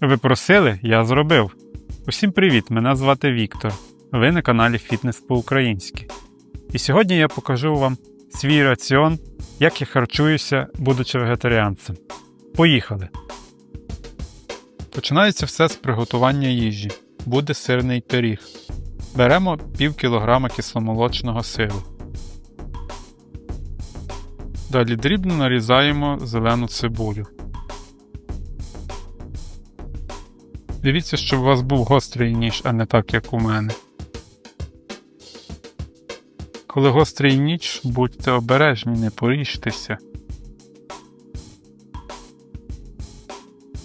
Ви просили, я зробив. Усім привіт! Мене звати Віктор. Ви на каналі Фітнес по-українськи. І сьогодні я покажу вам свій раціон, як я харчуюся, будучи вегетаріанцем. Поїхали! Починається все з приготування їжі. Буде сирний пиріг. Беремо пів кілограма кисломолочного сиру. Далі дрібно нарізаємо зелену цибулю. Дивіться, щоб у вас був гострий ніж, а не так, як у мене. Коли гострий ніж, будьте обережні, не поріжтеся.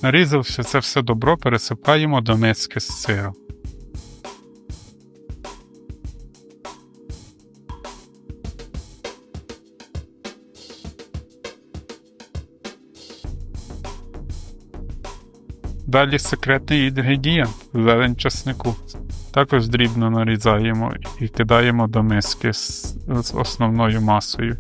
Нарізавши це все добро, пересипаємо до миски з сиром. Далі секретний інгредієнт зелень часнику. Також дрібно нарізаємо і кидаємо до миски з, з основною масою.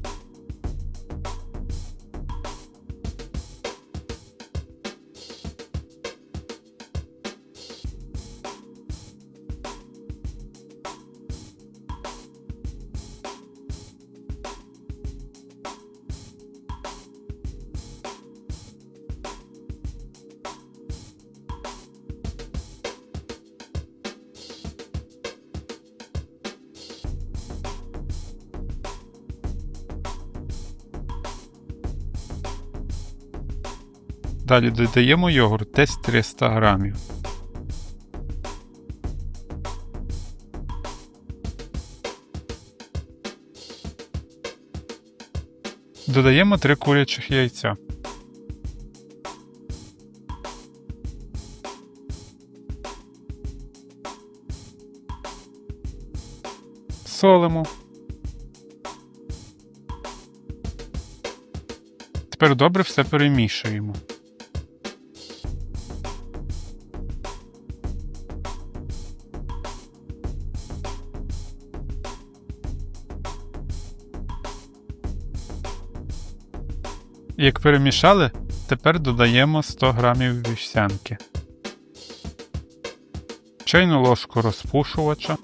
Далі додаємо йогурт десь 300 грамів. Додаємо 3 курячих яйця. Солимо. Тепер добре все перемішуємо. Як перемішали, тепер додаємо 100 грамів вівсянки, чайну ложку розпушувача.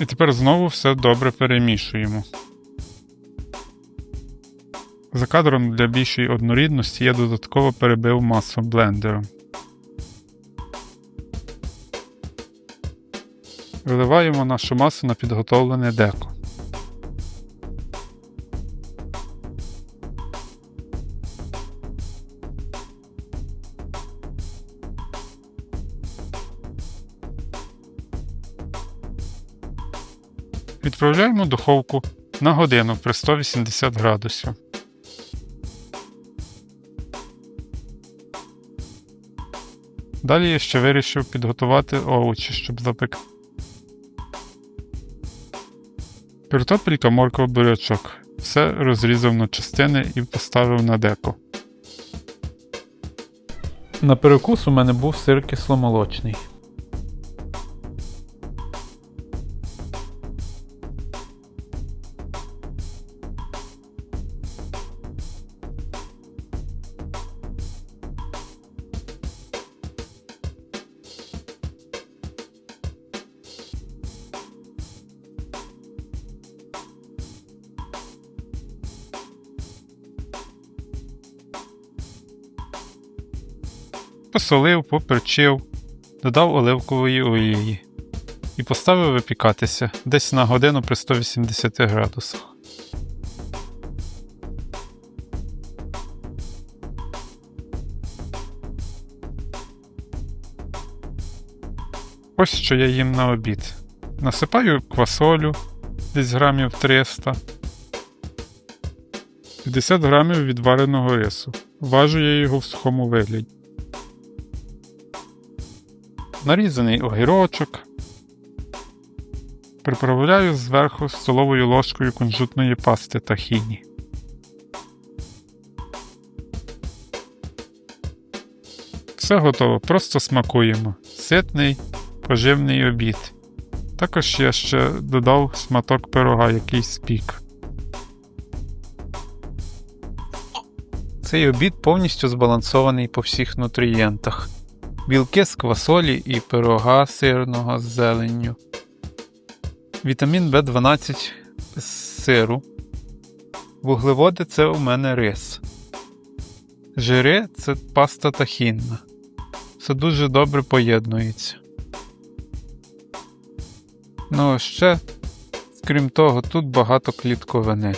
І тепер знову все добре перемішуємо. За кадром для більшої однорідності я додатково перебив масу блендером. Виливаємо нашу масу на підготовлене деко. Відправляємо духовку на годину при 180 градусів. Далі я ще вирішив підготувати овочі, щоб запекти. Картопелька, морква, бурячок. Все розрізав на частини і поставив на деко. На перекус у мене був сир кисломолочний. Посолив, поперчив, додав оливкової олії і поставив випікатися десь на годину при 180 градусах. Ось що я їм на обід. Насипаю квасолю десь грамів 300, 50 грамів відвареного рису. Важу я його в сухому вигляді. Нарізаний огірочок. Приправляю зверху столовою ложкою кунжутної пасти тахіні. Все готово, просто смакуємо. Ситний, поживний обід. Також я ще додав шматок пирога, який спік. Цей обід повністю збалансований по всіх нутрієнтах. Білки з квасолі і пирога сирного з зеленню. Вітамін В12 з сиру. Вуглеводи це у мене рис. Жири це паста тахінна. Все дуже добре поєднується. Ну, ще, крім того, тут багато клітковини.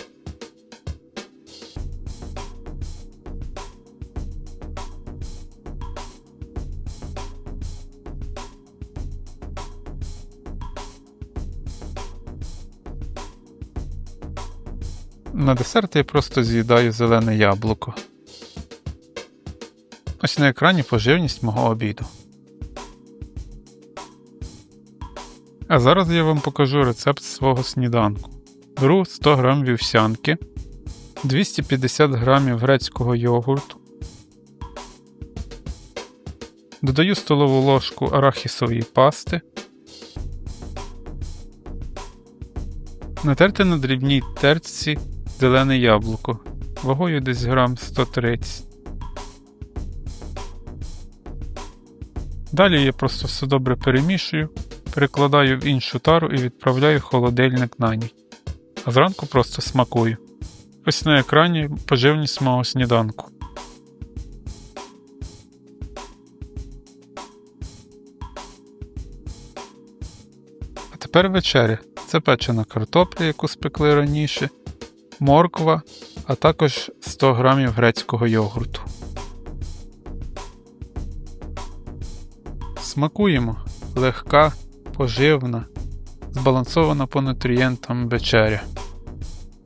На десерт я просто з'їдаю зелене яблуко. Ось на екрані поживність мого обіду. А зараз я вам покажу рецепт свого сніданку. Беру 100 г вівсянки, 250 г грецького йогурту, додаю столову ложку арахісової пасти, натерте на дрібній терці зелене яблуко, вагою десь грам 130. Далі я просто все добре перемішую, перекладаю в іншу тару і відправляю холодильник на ніч. А зранку просто смакую. Ось на екрані поживність мого сніданку. А тепер вечеря. Це печена картопля, яку спекли раніше, морква, а також 100 грамів грецького йогурту. Смакуємо легка, поживна, збалансована по нутрієнтам вечеря.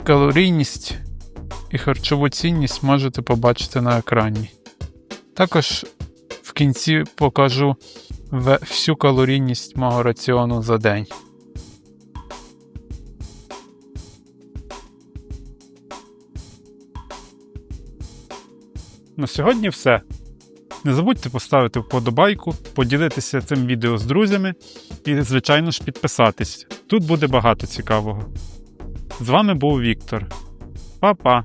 Калорійність і харчову цінність можете побачити на екрані. Також в кінці покажу всю калорійність мого раціону за день. На сьогодні все. Не забудьте поставити вподобайку, поділитися цим відео з друзями і, звичайно ж, підписатись. Тут буде багато цікавого. З вами був Віктор. Па-па!